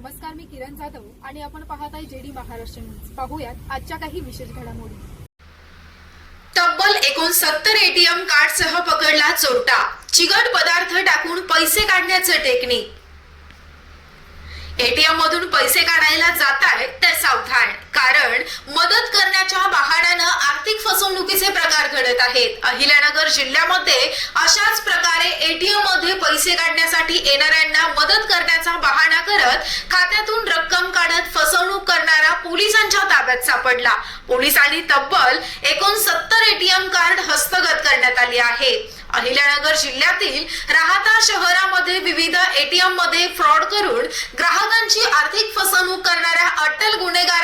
नमस्कार मी किरण जाधव आणि आपण पाहत आहे जेडी महाराष्ट्र न्यूज. पाहूयात आजच्या काही विशेष घडामोडी. तब्बल एकोणसत्तर एटीएम कार्डसह पकडला चोरटा. चिकट पदार्थ टाकून पैसे काढण्याचं टेक्निक. एटीएम मधून पैसे काढायला जात आहेत तर सावधान कारण मदत करण्याच्या बहाण्यानं आर्थिक फसवणुकीचे प्रकार घडत आहेत. अहिल्यानगर जिल्ह्यामध्ये अशाच प्रकारे एटीएममध्ये पैसे काढण्यासाठी येणाऱ्यांना मदत करण्याचा बहाणा करत खात्यातून रक्कम काढत फसवणूक करणारा पोलिसांच्या ताब्यात सापडला. पोलिसांनी तब्बल एकोणसत्तर एटीएम कार्ड हस्तगत करण्यात आली आहे. अहिल्यानगर जिल्ह्यातील राहता शहरामध्ये विविध एटीएममध्ये फ्रॉड करून ग्राहकांची आर्थिक फसवणूक करणाऱ्या अटल गुन्हेगार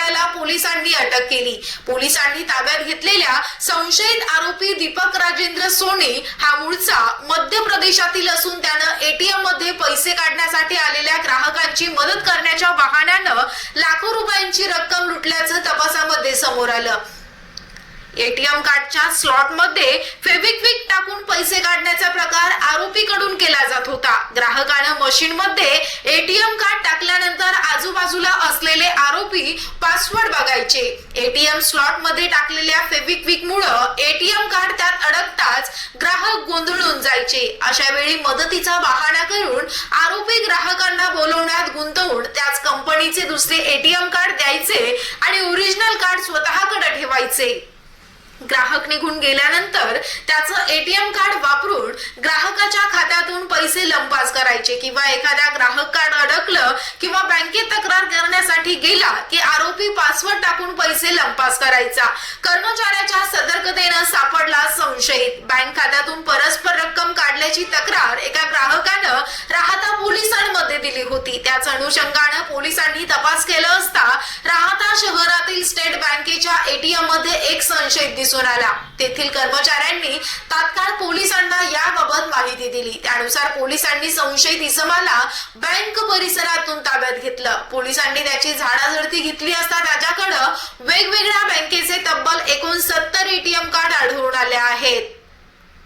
पोलिसांनी अटक केली. पोलिसांनी ताब्यात घेतलेल्या संशयित आरोपी दीपक राजेंद्र सोने हा मूळचा मध्य प्रदेशातील असून त्यानं एटीएममध्ये पैसे काढण्यासाठी आलेल्या ग्राहकांची मदत करण्याच्या वाहनानं लाखो रुपयांची रक्कम लुटल्याचं तपासामध्ये समोर आलं. एटीएम कार्डच्या स्लॉटमध्ये फेविक्विक टाकून पैसे काढण्याचा प्रकार आरोपीकडून केला जात होता. ग्राहकानं मशीन मध्ये एटीएम कार्ड टाकल्यानंतर आजूबाजूला असलेले पासवर्ड बघायचे. एटीएम स्लॉटमध्ये टाकलेल्या फेविक्विक मुळे एटीएम कार्ड त्यात अडकताच ग्राहक गोंधळून जायचे. अशा वेळी मदतीचा बहाणा करून आरोपी ग्राहकांना बोलवण्यात गुंतवून त्याच कंपनीचे दुसरे एटीएम कार्ड द्यायचे आणि ओरिजिनल कार्ड स्वतःकडे ठेवायचे. ग्राहक निघून गेल्यानंतर त्याचं एटीएम कार्ड ग्राहकाच्या खात्यातून पैसे लंपास करायचे किंवा एखाद्या ग्राहक कार्ड अडकलं किंवा बँकेत तक्रार करण्यासाठी गेला की आरोपी पासवर्ड टाकून पैसे लंपास करायचा. कर्मचाऱ्याच्या सतर्कतेनं सापडला संशयित. बँक खात्यातून परस्पर रक्कम काढल्याची तक्रार एका ग्राहकानं राहता पोलिसांमध्ये दिली होती. त्याच अनुषंगानं पोलिसांनी तपास केला असता राहता शहरातील स्टेट बँकेच्या एटीएममध्ये एक संशयित दिसून आला. तेथील कर्मचाऱ्यांनी तात्काळ पोलिसांना याबाबत माहिती दिली. त्यानुसार पोलिसांनी संशयित इसमाला बँक परिसरातून ताब्यात घेतलं. पोलिसांनी त्याची झाडाझडती घेतली असता त्याच्याकडं वेगवेगळ्या बँकेचे